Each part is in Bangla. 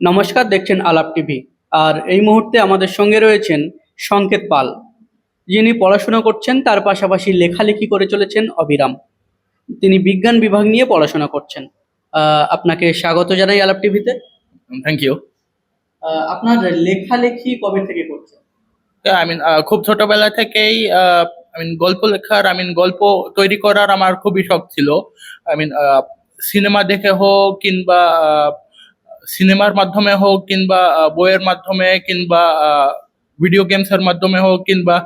নমস্কার দেখছেন আলাপ টিভি। আর এই মুহূর্তে আমাদের সঙ্গে রয়েছেন সংকেত পাল। যিনি পড়াশোনা করছেন তার পাশাপাশি লেখালেখি করে চলেছেন অবিরাম। তিনি বিজ্ঞান বিভাগ নিয়ে পড়াশোনা করছেন। আপনাকে স্বাগত জানাই আলাপ টিভিতে। থ্যাংক ইউ আপনার লেখালেখি কবে থেকে করছেন? আই মিন খুব ছোটবেলা থেকেই আই মিন গল্প লেখার আই মিন গল্প তৈরি করার আমার খুবই শখ ছিল। আই মিন সিনেমা দেখে হোক কিংবা সিনেমার মাধ্যমে হোক কিংবা বইয়ের মাধ্যমে কিংবা ভিডিও গেমসের মাধ্যমে হোক কিংবা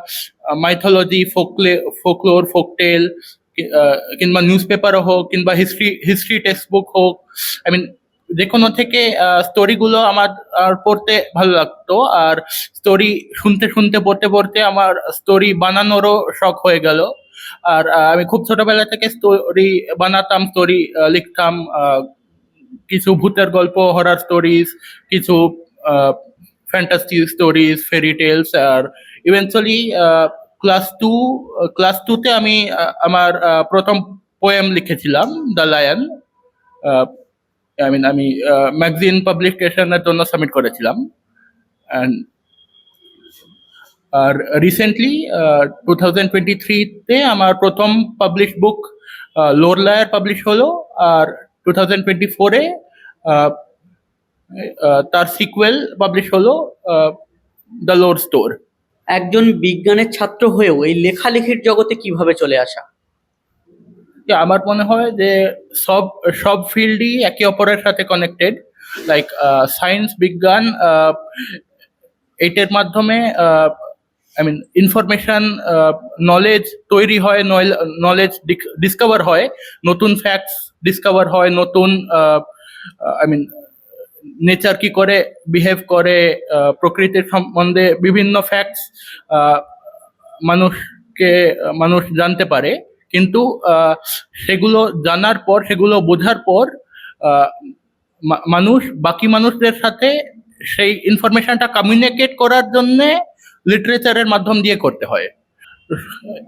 মাইথোলজি ফোকলে ফোকলোর ফোকটেল কিংবা নিউজ পেপারও হোক কিংবা হিস্ট্রি হিস্ট্রি টেক্সট বুক হোক আই মিন যে কোনো থেকে স্টোরিগুলো আমার পড়তে ভালো লাগতো। আর স্টোরি শুনতে শুনতে, পড়তে পড়তে আমার স্টোরি বানানোরও শখ হয়ে গেল। আর আমি খুব ছোটবেলা থেকে স্টোরি বানাতাম স্টোরি লিখতাম কিছু ভূতের গল্প হরার স্টোরিজ কিছু ফ্যান্টাসি স্টোরিজ ফেরি টেলস আর ইভেন্চুয়ালি ক্লাস টু ক্লাস টুতে আমি আমার প্রথম পোয়েম লিখেছিলাম দ্য লায়ন আই মিন আমি ম্যাগাজিন পাবলিকেশনের জন্য সাবমিট করেছিলাম। অ্যান্ড আর রিসেন্টলি টু থাউজেন্ড টোয়েন্টি থ্রিতে আমার প্রথম publish book lore liar publish হলো, আর টু থাউজেন্ড টোয়েন্টি ফোরে তার সিকুয়েল পাবলিশ হলো দ্য লোর স্টোর একজন বিজ্ঞানের ছাত্র হয়েও এই লেখালেখির জগতে কীভাবে চলে আসা? আমার মনে হয় যে সব সব ফিল্ডই একে অপরের সাথে কানেক্টেড লাইক সায়েন্স বিজ্ঞান আহ, এইটার মাধ্যমে আই মিন ইনফরমেশন নলেজ তৈরি হয় নলেজ ডিসকভার হয়, নতুন ফ্যাক্টস ডিসকভার হয়, নতুন আই মিন নেচার কি করে বিহেভ করে প্রকৃতির সম্বন্ধে বিভিন্ন ফ্যাক্টস মানুষকে, মানুষ জানতে পারে। কিন্তু সেগুলো জানার পর, সেগুলো বোঝার পর মানুষ, বাকি মানুষদের সাথে সেই ইনফরমেশনটা কমিউনিকেট করার জন্য লিটারেচারের মাধ্যম দিয়ে করতে হয়।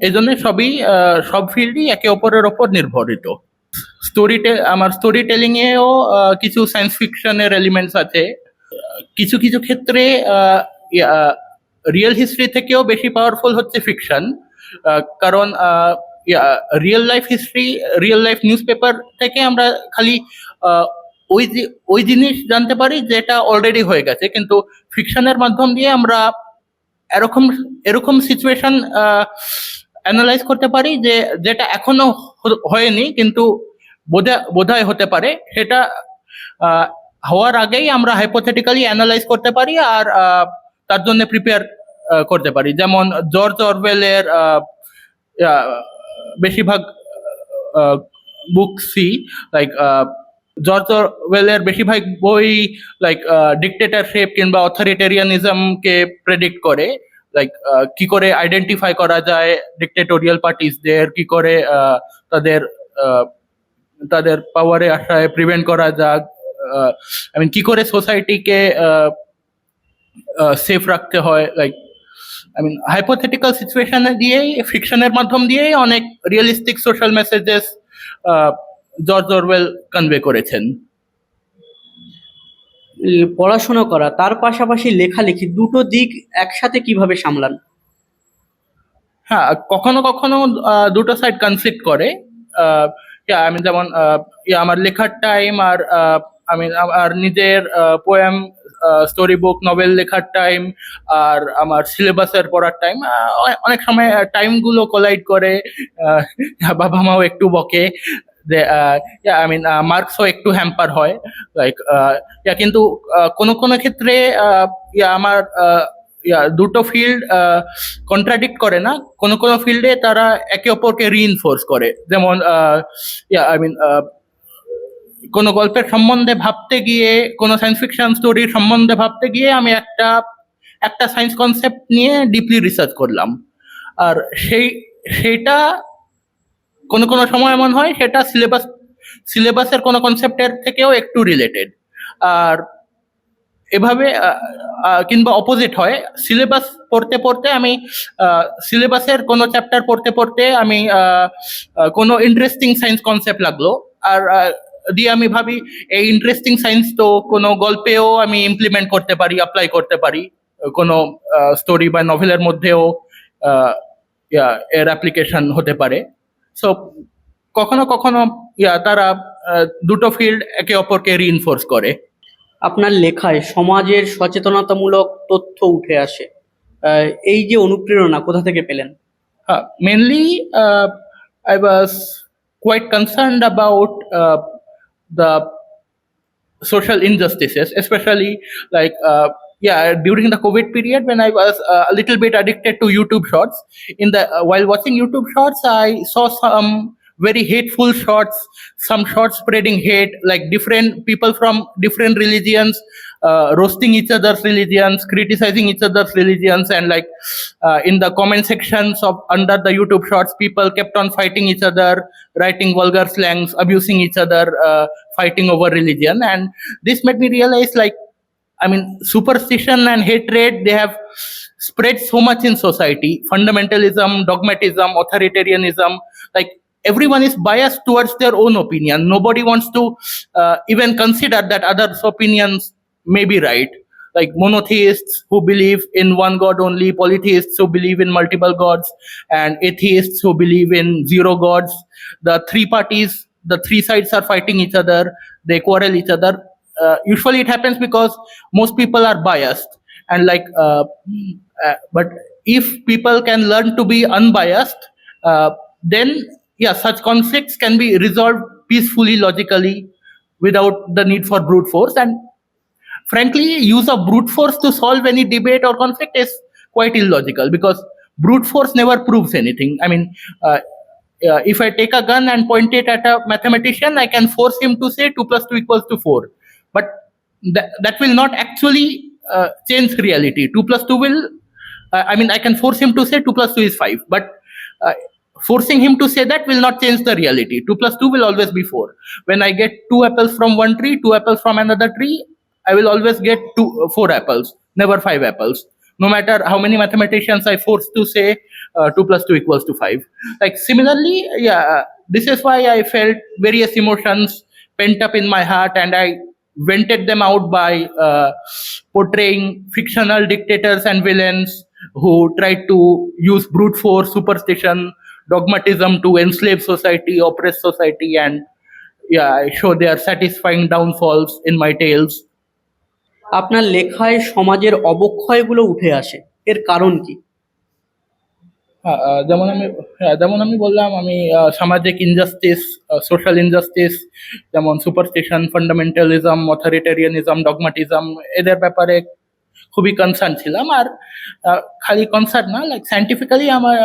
এই জন্য সবই সব ফিল্ডই একে অপরের ওপর নির্ভরিত। স্টোরি আমার স্টোরি টেলিং এও কিছু সায়েন্স ফিকশনের এলিমেন্টস আছে। কিছু কিছু ক্ষেত্রে রিয়েল হিস্ট্রি থেকেও বেশি পাওয়ারফুল হচ্ছে ফিকশন কারণ real life history real life news paper থেকে আমরা খালি ওই ওই জিনিস জানতে পারি যেটা অলরেডি হয়ে গেছে। কিন্তু ফিকশনের মাধ্যম দিয়ে আমরা এরকম এরকম সিচুয়েশন অ্যানালাইজ করতে পারি যে, যেটা এখনও হয়নি, কিন্তু বোধা, বোধহয় হতে পারে। সেটা হওয়ার আগেই আমরা হাইপোথেটিক্যালি অ্যানালাইজ করতে পারি আর তার জন্য প্রিপেয়ার করতে পারি। যেমন জর্জ অরওয়েলের বেশিরভাগ বুকসই লাইক জর্জ অরওয়েলের বেশিরভাগ বই লাইক ডিকটেটরশিপ কিংবা অথরিটেরিয়ানিজমকে প্রেডিক্ট করে লাইক কি করে আইডেন্টিফাই করা যায় ডিকটেটোরিয়াল পার্টিসদের কি করে তাদের তাদের পাওয়ারে আসায় প্রিভেন্ট করা যাক আই মিন কি করে সোসাইটিকে সেফ রাখতে হয় লাইক আই মিন হাইপোথেটিক্যাল সিচুয়েশনে দিয়েই ফিকশনের মাধ্যম দিয়েই অনেক realistic social messages George Orwell convey করেছেন। পড়াশোনা করা তার পাশাপাশি লেখালেখি দুটো দিক একসাথে কীভাবে সামলান? হ্যাঁ কখনো কখনো দুটো সাইড কনফ্লিক্ট করে। আমি যেমন আমার লেখার টাইম আর আমি আমার নিজের পোয়েম স্টোরি বুক নভেল লেখার টাইম আর আমার সিলেবাসের পড়ার টাইম অনেক সময় টাইমগুলো কোলাইড করে বাবা মাও একটু বকে। আই মিন মার্কসও একটু হ্যাম্পার হয় লাইক ইয়া কিন্তু কোনো কোনো ক্ষেত্রে yeah, আমার yeah, দুটো ফিল্ড কন্ট্রাডিক্ট করে না। কোন কোন ফিল্ডে তারা একে অপরকে রিইনফোর্স করে। যেমন ইয়া আই মিন কোনো গল্পের সম্বন্ধে ভাবতে গিয়ে কোনো সায়েন্স ফিকশন স্টোরির সম্বন্ধে ভাবতে গিয়ে আমি একটা একটা সায়েন্স কনসেপ্ট নিয়ে ডিপলি রিসার্চ করলাম। আর সেই সেইটা কোনো কোনো সময় এমন হয়, সেটা সিলেবাস সিলেবাসের কোনো কনসেপ্টের থেকেও একটু রিলেটেড আর এভাবে কিংবা অপোজিট হয়। সিলেবাস পড়তে পড়তে আমি সিলেবাসের কোনো চ্যাপ্টার পড়তে পড়তে আমি কোনো ইন্টারেস্টিং সায়েন্স কনসেপ্ট লাগল। আর দিয়ে আমি ভাবি, এই ইন্টারেস্টিং সায়েন্স তো কোনো গল্পেও আমি ইমপ্লিমেন্ট করতে পারি অ্যাপ্লাই করতে পারি। কোনো স্টোরি বা নভেলের মধ্যেও এর অ্যাপ্লিকেশন হতে পারে। সো কখনো কখনো ইয়া তারা দুটো ফিল্ড একে অপরকে রিইনফোর্স করে। আপনার লেখায় সমাজের সচেতনতামূলক তথ্য উঠে আসে। এই যে অনুপ্রেরণা কোথা থেকে পেলেন? I was quite concerned about uh, the social injustices, especially like uh, yeah during the COVID period when I was uh, a little bit addicted to YouTube Shorts. In the uh, while watching YouTube Shorts, I saw some very hateful shots, some shorts spreading hate, like different people from different religions uh, roasting each other's religions, criticizing each other's religions, and like uh, in the comment sections of under the YouTube shorts, people kept on fighting each other, writing vulgar slangs, abusing each other, uh, fighting over religion, and this made me realize like I mean, superstition and hatred, they have spread so much in society. Fundamentalism, dogmatism, authoritarianism, like everyone is biased towards their own opinion. Nobody wants to uh, even consider that others' opinions may be right. Like monotheists who believe in one god only, polytheists who believe in multiple gods, and atheists who believe in zero gods. The three parties, the three sides are fighting each other, they quarrel each other uh, usually it happens because most people are biased. And like uh, uh, but if people can learn to be unbiased uh, then yeah such conflicts can be resolved peacefully logically without the need for brute force. And frankly use of brute force to solve any debate or conflict is quite illogical because brute force never proves anything. I mean uh, uh, if I take a gun and point it at a mathematician, I can force him to say 2 plus 2 equals to 4. But that, that will not actually uh, change reality. 2 plus 2 will, uh, I mean, I can force him to say 2 plus 2 is 5. But uh, forcing him to say that will not change the reality. 2 plus 2 will always be 4. When I get 2 apples from one tree, 2 apples from another tree, I will always get two, 4 apples, never 5 apples no matter how many mathematicians I force to say uh, 2 plus 2 equals to 5. Like similarly, yeah, this is why I felt various emotions pent up in my heart and I vented them out by uh, portraying fictional dictators and villains who tried to use brute force, superstition, dogmatism to enslave society, oppress society, and yeah, show their satisfying downfalls in my tales. আপনার লেখায় সমাজের অবক্ষয়গুলো উঠে আসে এর কারণ কি হ্যাঁ, যেমন আমি হ্যাঁ, যেমন আমি বললাম আমি সামাজিক ইনজাস্টিস সোশ্যাল ইনজাস্টিস যেমন সুপারস্টিশন ফান্ডামেন্টালিজম অথরিটেরিয়ানিজম ডগমাটিজম এদের ব্যাপারে খুবই কনসার্ন ছিলাম। আর খালি কনসার্ন না লাইক সাইন্টিফিক্যালি আমার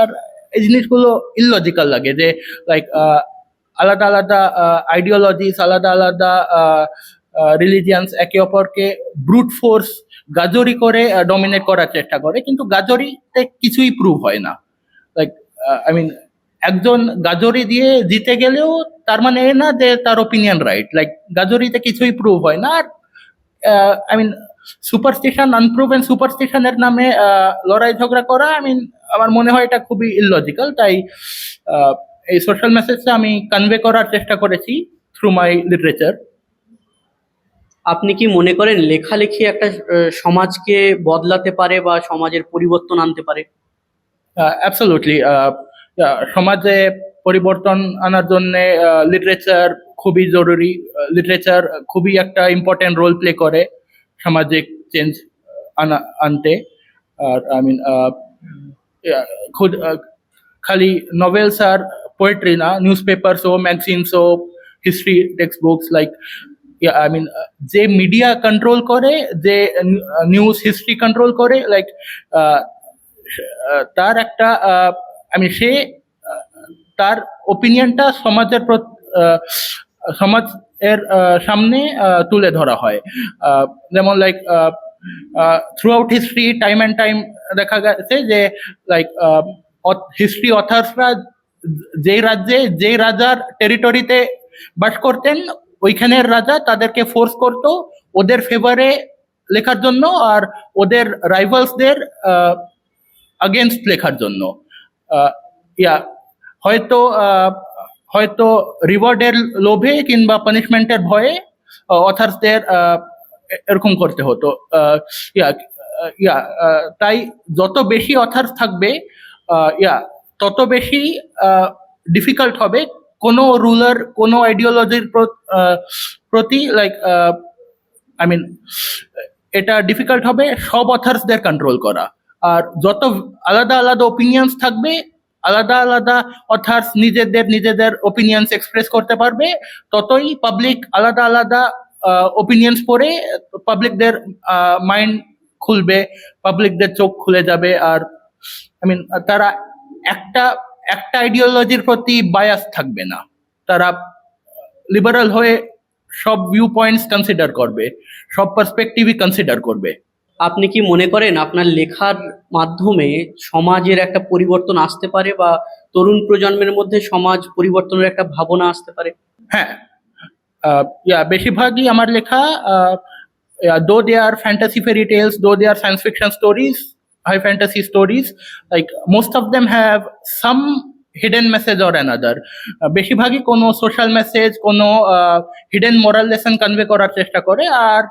এই জিনিসগুলো ইললজিক্যাল লাগে যে লাইক আলাদা আলাদা আইডিওলজিস আলাদা আলাদা রিলিজিয়ান্স একে অপরকে ব্রুট ফোর্স গাজরি করে ডমিনেট করার চেষ্টা করে। কিন্তু গাজরিতে কিছুই প্রুভ হয় না। লাইক আই মিন একজন গাজরি দিয়ে জিতে গেলেও তার মানে এ না যে তার ওপিনিয়ন রাইট লাইক গাজরিতে কিছুই প্রুভ হয় না। আর আই মিন সুপারস্টিশন আনপ্রুভেন সুপারস্টিশনের নামে লড়াই ঝগড়া করা আই মিন আমার মনে হয় এটা খুবই ইললজিক্যাল তাই এই সোশ্যাল মেসেজটা আমি কনভে করার চেষ্টা করেছি থ্রু মাই লিটারেচার আপনি কি মনে করেন লেখালেখি একটা সমাজকে বদলাতে পারে বা সমাজের পরিবর্তন আনতে পারে? অ্যাবসলুটলি সমাজে পরিবর্তন আনার জন্য লিটারেচার খুবই জরুরি। লিটারেচার খুবই একটা ইম্পর্টেন্ট রোল প্লে করে সামাজিক চেঞ্জ আনা, আনতে। আর আই মিন খুদ খালি নভেলস আর পোয়েট্রি না নিউজ পেপারস ও magazines O history text books like I mean যে মিডিয়া কন্ট্রোল করে, যে নিউজ হিস্ট্রি কন্ট্রোল করে লাইক তার একটা আমি সে তার ওপিনিয়নটা সমাজের সমাজ এর সামনে তুলে ধরা হয়। যেমন like throughout history time and time দেখা গেছে যে লাইক হিস্ট্রি অথার্সরা যেই রাজ্যে যেই রাজার টেরিটরিতে বাস করতেন, ওইখানের রাজা তাদেরকে ফোর্স করতো ওদের ফেভারে লেখার জন্য, আর ওদের রাইভালসদের আগেনস্ট লেখার জন্য। ইয়া, হয়তো হয়তো রিওয়ার্ডের লোভে কিংবা পানিশমেন্টের ভয়ে অথার্সদের এরকম করতে হতো। ইয়া ইয়া তাই যত বেশি অথার্স থাকবে ইয়া, তত বেশি ডিফিকাল্ট হবে কোনো রুলার কোনো আইডিওলজির প্রতি লাইক আই মিন এটা ডিফিকাল্ট হবে সব অথার্সদের কন্ট্রোল করা। আর যত আলাদা আলাদা ওপিনিয়ন্স থাকবে, আলাদা আলাদা অথার্স নিজেদের নিজেদের ওপিনিয়ন্স এক্সপ্রেস করতে পারবে, ততই পাবলিক আলাদা আলাদা ওপিনিয়ন্স পড়ে পাবলিকদের মাইন্ড খুলবে পাবলিকদের চোখ খুলে যাবে। আর আই মিন তারা একটা একটা আইডিওলজির প্রতি বায়াস থাকবে না। তারা লিবারাল হয়ে সব ভিউ পয়েন্টস কনসিডার করবে, সব পার্সপেক্টিভই কনসিডার করবে। আপনি কি মনে করেন আপনার লেখার মাধ্যমে সমাজের একটা পরিবর্তন আসতে পারে বা তরুণ প্রজন্মের মধ্যে সমাজ পরিবর্তনের একটা ভাবনা আসতে পারে? হ্যাঁ। বেশিরভাগই আমার লেখা দো they R fantasy fairy tales though they are science fiction stories high fantasy stories like most of them have some hidden message or another বেশিরভাগই কোনো সোশ্যাল মেসেজ কোনো হিডেন মোরাল লেসন কনভে করার চেষ্টা করে, আর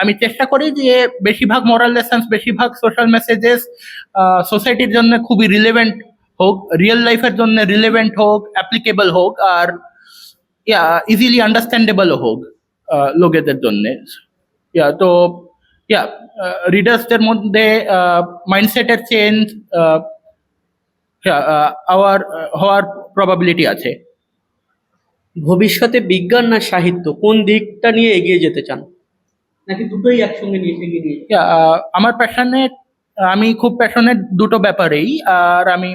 আমি চেষ্টা করি যে বেশিরভাগ মোরাল লেসন্স বেশিরভাগ সোশ্যাল মেসেজেস সোসাইটির জন্য খুবই রিলেভেন্ট হোক রিয়েল লাইফের জন্য রিলেভেন্ট হোক অ্যাপ্লিকেবল হোক, আর ইয়া ইজিলি আন্ডারস্ট্যান্ডেবল হোক লোকেদের জন্য। ইয়া তো ইয়া রিডার্সদের মধ্যে মাইন্ডসেটের চেঞ্জ আওয়ার হওয়ার প্রবাবিলিটি আছে। ভবিষ্যতে বিজ্ঞান না সাহিত্য, কোন দিকটা নিয়ে এগিয়ে যেতে চান? নাকি দুটোই একসঙ্গে নিয়ে এগিয়ে নিয়ে আমার প্যাশনেট আমি খুব প্যাশনেট দুটো ব্যাপারেই। আর আমি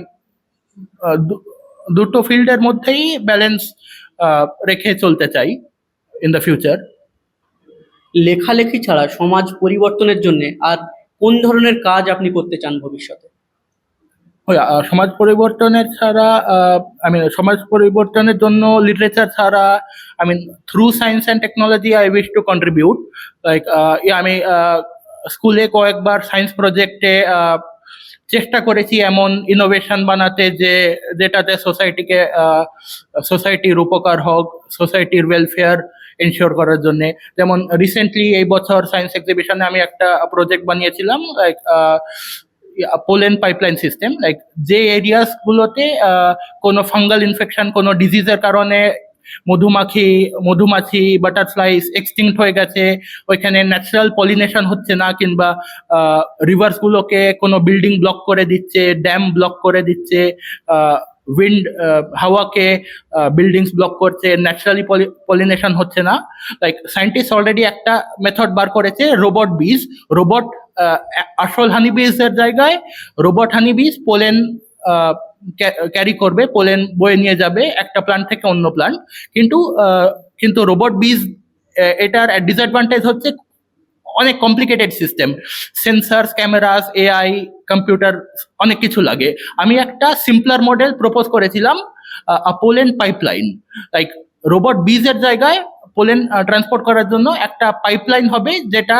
দুটো ফিল্ডের মধ্যেই ব্যালেন্স রেখে চলতে চাই ইন দ্য ফিউচার লেখালেখি ছাড়া সমাজ পরিবর্তনের জন্য আর কোন ধরনের কাজ আপনি করতে চান ভবিষ্যতে? সমাজ পরিবর্তনের ছাড়া আমি সমাজ পরিবর্তনের জন্য লিটারেচার ছাড়া I mean through science and technology I wish to contribute like আমি স্কুলে কয়েকবার সায়েন্স প্রজেক্টে চেষ্টা করেছি এমন ইনোভেশন বানাতে যে, যেটাতে সোসাইটিকে সোসাইটির উপকার হোক সোসাইটির ওয়েলফেয়ার এনশিওর করার জন্য। যেমন রিসেন্টলি এই বছর সায়েন্স এক্সিবিশনে আমি একটা প্রজেক্ট বানিয়েছিলাম like pollen pipeline system like যে এরিয়াস গুলোতে আহ, কোনো ফাঙ্গাল ইনফেকশন কোনো ডিজিজের কারণে মধুমাখি মধুমাছি বাটারফ্লাইস এক্সটিংক্ট হয়ে গেছে ওইখানে ন্যাচারাল পলিনেশন হচ্ছে না কিংবা রিভার্স গুলোকে কোনো বিল্ডিং ব্লক করে দিচ্ছে ড্যাম ব্লক করে দিচ্ছে উইন্ড হাওয়াকে বিল্ডিংস ব্লক করছে ন্যাচারালি পলিনেশন হচ্ছে না। লাইক সায়েন্টিস্ট অলরেডি একটা মেথড বার করেছে রোবট বীজ রোবট আসল হানি বীজের জায়গায় রোবট হানি বীজ পোলেন ক্যারি করবে পোলেন বয়ে নিয়ে যাবে একটা প্লান্ট থেকে অন্য প্লান্ট কিন্তু কিন্তু রোবট বীজ এটার ডিসঅ্যাডভান্টেজ হচ্ছে অনেক complicated system sensors cameras AI computer অনেক কিছু লাগে। আমি একটা সিম্পলার মডেল প্রপোজ করেছিলাম পোলেন পাইপলাইন লাইক রোবট বীজের জায়গায় পোলেন ট্রান্সপোর্ট করার জন্য একটা পাইপলাইন হবে যেটা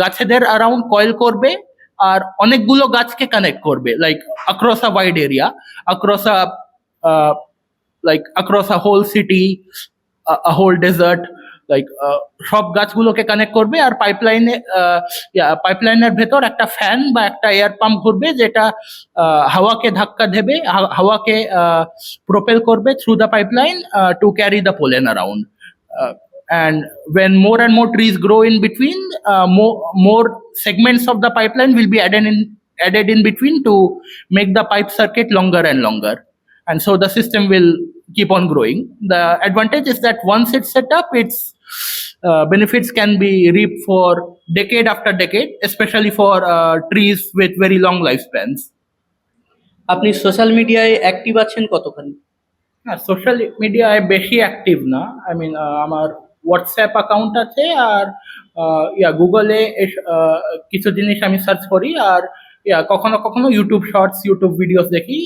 গাছেদের অ্যারাউন্ড কয়েল করবে আর অনেকগুলো গাছকে কানেক্ট করবে like across a wide area across a like across a whole city a whole desert like সব গাছগুলোকে কানেক্ট করবে আর পাইপলাইনে পাইপলাইনের ভেতর একটা ফ্যান বা একটা এয়ার পাম্প ঘুরবে যেটা আহ, হাওয়াকে ধাক্কা দেবে হা- হাওয়াকে প্রোপেল করবে through the pipeline to carry the pollen around and when more and more trees grow in between uh, more more segments of the pipeline will be added in added in between to make the pipe circuit longer and longer and so the system will keep on growing the advantage is that once it's set up its uh, benefits can be reaped for decade after decade especially for uh, trees with very long lifespans. আপনি সোশ্যাল মিডিয়ায় অ্যাক্টিভ আছেন কতখানি? হ্যাঁ সোশ্যাল মিডিয়ায় বেশি অ্যাক্টিভ না। আই মিন আমার হোয়াটসঅ্যাপ অ্যাকাউন্ট আছে আর আহ, ইয়া গুগলে আহ, কিছু জিনিস আমি সার্চ করি আর ইয়া কখনো কখনো ইউটিউব শর্টস ইউটিউব ভিডিওস দেখি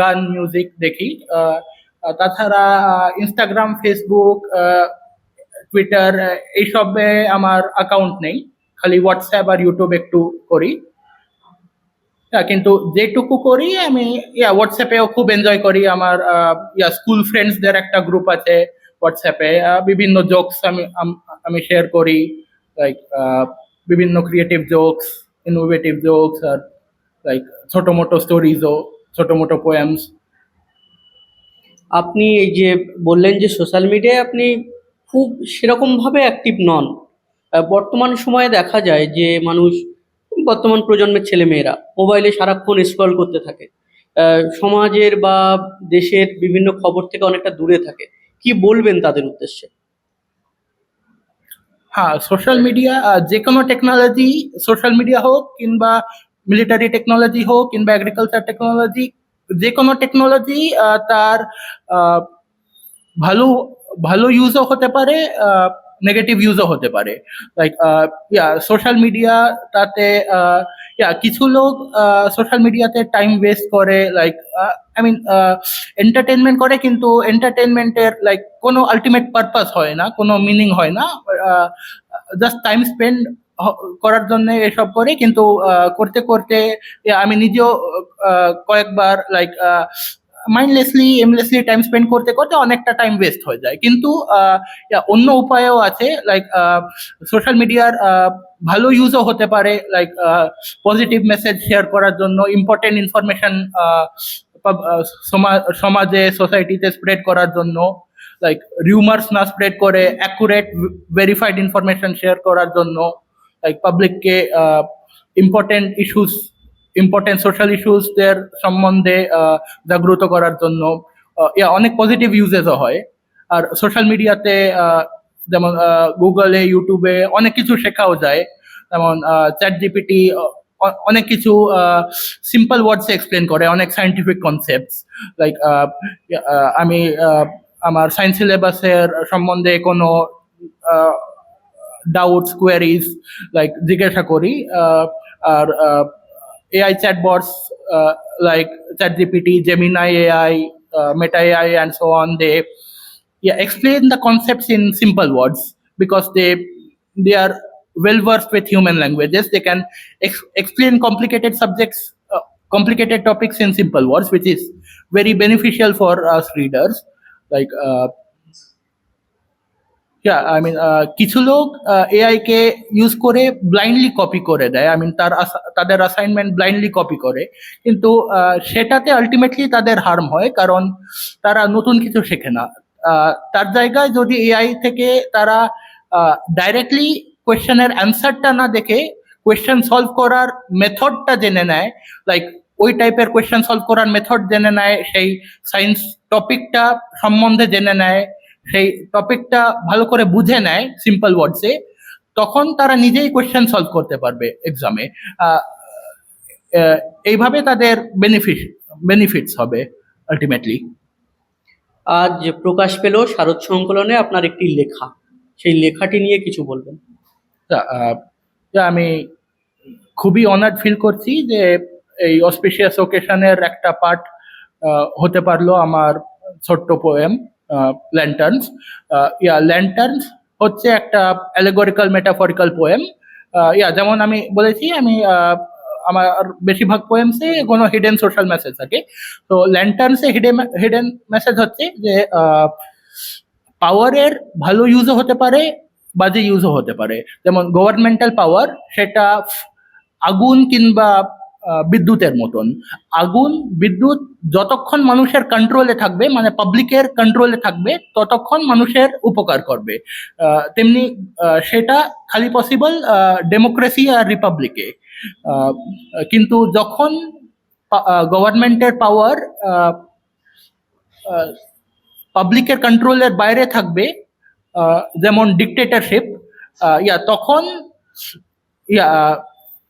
গান মিউজিক দেখি তাছাড়া ইনস্টাগ্রাম ফেসবুক টুইটার এইসবে আমার অ্যাকাউন্ট নেই। খালি হোয়াটসঅ্যাপ আর ইউটিউব একটু করি। কিন্তু যেটুকু করি, আমি ইয়া হোয়াটসঅ্যাপেও খুব এনজয় করি। আমার ইয়া স্কুল ফ্রেন্ডসদের একটা গ্রুপ আছে হোয়াটসঅ্যাপে বিভিন্ন জোকস আমি আমি শেয়ার করি। লাইক বিভিন্ন ক্রিয়েটিভ জোকস ইনোভেটিভ জোকস আর লাইক ছোট মোটো স্টোরিজও ছোট মোটো পোয়েমস আপনি এই যে বললেন যে সোশ্যাল মিডিয়ায় আপনি খুব সেরকমভাবে অ্যাক্টিভ নন। বর্তমান সময়ে দেখা যায় যে মানুষ, বর্তমান প্রজন্মের ছেলেমেয়েরা মোবাইলে সারাক্ষণ স্ক্রল করতে থাকে। সমাজের বা দেশের বিভিন্ন খবর থেকে অনেকটা দূরে থাকে। কি বলবেন তাদের উদ্দেশ্যে? হ্যাঁ সোশ্যাল মিডিয়া যে কোনো টেকনোলজি সোশ্যাল মিডিয়া হোক কিংবা মিলিটারি টেকনোলজি হোক কিংবা এগ্রিকালচার টেকনোলজি যে কোনো টেকনোলজি তার ভালো ভালো ইউজও হতে পারে নেগেটিভ ইউজও হতে পারে। লাইক ইয়া সোশ্যাল মিডিয়া তাতে ইয়া কিছু লোক সোশ্যাল মিডিয়াতে টাইম ওয়েস্ট করে লাইক আই মিন এন্টারটেনমেন্ট করে, কিন্তু এন্টারটেনমেন্টের লাইক কোনো আলটিমেট পারপাস হয় না, কোনো মিনিং হয় না। জাস্ট টাইম স্পেন্ড করার জন্য এসব করে, কিন্তু করতে করতে আমি নিজেও কয়েকবার like mindlessly aimlessly time spend করতে করতে অনেকটা টাইম ওয়েস্ট হয়ে যায়। কিন্তু অন্য উপায়ও আছে লাইক সোশ্যাল মিডিয়ার ভালো ইউজও হতে পারে লাইক পজিটিভ মেসেজ শেয়ার করার জন্য ইম্পর্টেন্ট ইনফরমেশন সমাজে সোসাইটিতে স্প্রেড করার জন্য লাইক রিউমার্স না স্প্রেড করে অ্যাকুরেট ভেরিফাইড ইনফরমেশন শেয়ার করার জন্য লাইক পাবলিককে ইম্পর্টেন্ট ইস্যুস ইম্পর্টেন্ট সোশ্যাল ইস্যুসদের সম্বন্ধে জাগ্রত করার জন্য অনেক পজিটিভ ইউজেসও হয়। আর সোশ্যাল মিডিয়াতে যেমন গুগলে ইউটিউবে অনেক কিছু শেখাও যায়। যেমন চ্যাট জিপিটি অনেক কিছু সিম্পল ওয়ার্ডসে এক্সপ্লেন করে অনেক সায়েন্টিফিক কনসেপ্টস লাইক আমি আমার সায়েন্স সিলেবাসের সম্বন্ধে কোনো ডাউটস কোয়ারিজ লাইক জিজ্ঞাসা করি আহ, AI chatbots uh, like ChatGPT, Gemini AI, uh, Meta AI, and so on. They yeah explain the concepts in simple words because they they are well versed with human languages. They can ex- explain complicated subjects, uh, complicated topics in simple words, which is very beneficial for us readers. Like uh, uh, i mean uh, কিছু লোক এআই কে ইউজ করে ব্লাইন্ডলি কপি করে দেয়। আই মিন তার তাদের অ্যাসাইনমেন্ট ব্লাইন্ডলি কপি করে। কিন্তু সেটাতে আলটিমেটলি তাদের হার্ম হয় কারণ তারা নতুন কিছু শেখে না। তার জায়গায় যদি এআই থেকে তারা ডাইরেক্টলি কোয়েশ্চেনের অ্যান্সারটা না দেখে কোয়েশ্চেন সলভ করার মেথডটা জেনে নেয় লাইক ওই টাইপের কোয়েশ্চেন সলভ করার মেথড জেনে নেয় সেই সায়েন্স টপিকটা সম্বন্ধে জেনে নেয় সেই টপিকটা ভালো করে বুঝে নেয় সিম্পল ওয়ার্ডসে তখন তারা নিজেই কোয়েশ্চেন সলভ করতে পারবে এক্সামে এইভাবে তাদের বেনিফিট বেনিফিটস হবে আলটিমেটলি আজ প্রকাশ পেল শারদ সংকলনে আপনার একটি লেখা। সেই লেখাটি নিয়ে কিছু বলবেন। তা আমি খুবই অনার্ড ফিল করছি যে এই অসপিশিয়াস ওকেশনের একটা পার্ট হতে পারল আমার ছোট্ট পোয়েম ল্যান্টার্নস ইয়া ল্যান্টার্নস হচ্ছে একটা অ্যালেগরিক্যাল মেটাফরিক্যাল পোয়েম ইয়া যেমন আমি বলেছি, আমি আমার বেশিরভাগ পোয়েমসে কোনো হিডেন সোশ্যাল মেসেজ থাকে। তো ল্যান্টার্নসে হিডেন হিডেন মেসেজ হচ্ছে যে পাওয়ারের ভালো ইউজও হতে পারে, বাজে ইউজও হতে পারে। যেমন গভর্নমেন্টাল পাওয়ার সেটা আগুন কিংবা বিদ্যুতের মতন। আগুন, বিদ্যুৎ যতক্ষণ মানুষের কন্ট্রোলে থাকবে মানে পাবলিকের কন্ট্রোলে থাকবে, ততক্ষণ মানুষের উপকার করবে। তেমনি সেটা খালি পসিবল ডেমোক্রেসি আর রিপাবলিকে কিন্তু যখন গভর্নমেন্টের পাওয়ার পাবলিকের কন্ট্রোলের বাইরে থাকবে যেমন ডিকটেটরশিপ ইয়া, তখন ইয়া,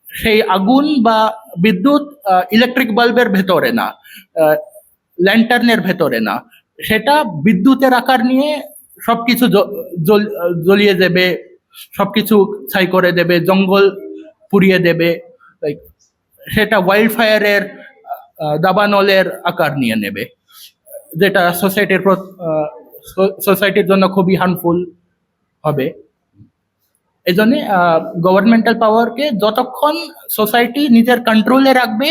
সেই আগুন বা বিদ্যুৎ ইলেকট্রিক বাল্বের ভেতরে না ল্যান্টার্নের ভেতরে না, সেটা বিদ্যুতের আকার নিয়ে সবকিছু জ্বলিয়ে দেবে, সবকিছু ছাই করে দেবে, জঙ্গল পুড়িয়ে দেবে সেটা ওয়াইল্ড ফায়ারের দাবানলের আকার নিয়ে নেবে, যেটা সোসাইটির সোসাইটির জন্য খুবই হার্মফুল হবে। এই জন্যে গভর্নমেন্টাল পাওয়ারকে যতক্ষণ সোসাইটি নিজের কন্ট্রোলে রাখবে,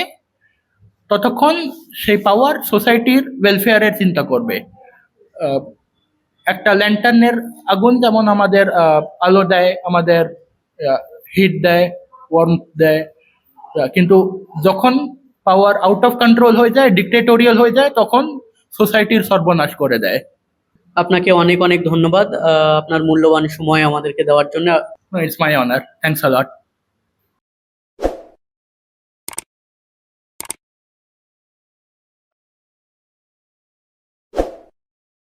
ততক্ষণ সেই পাওয়ার সোসাইটির ওয়েলফেয়ারের চিন্তা করবে। একটা ল্যান্টার্নের আগুন যেমন আমাদের আলো দেয়, আমাদের হিট দেয় ওয়ার্ম দেয় কিন্তু যখন পাওয়ার আউট অফ কন্ট্রোল হয়ে যায় ডিক্টেটোরিয়াল হয়ে যায়, তখন সোসাইটির সর্বনাশ করে দেয়। আপনাকে অনেক অনেক ধন্যবাদ আপনার মূল্যবান সময় আমাদেরকে দেওয়ার জন্য। It's my honor. Thanks a lot.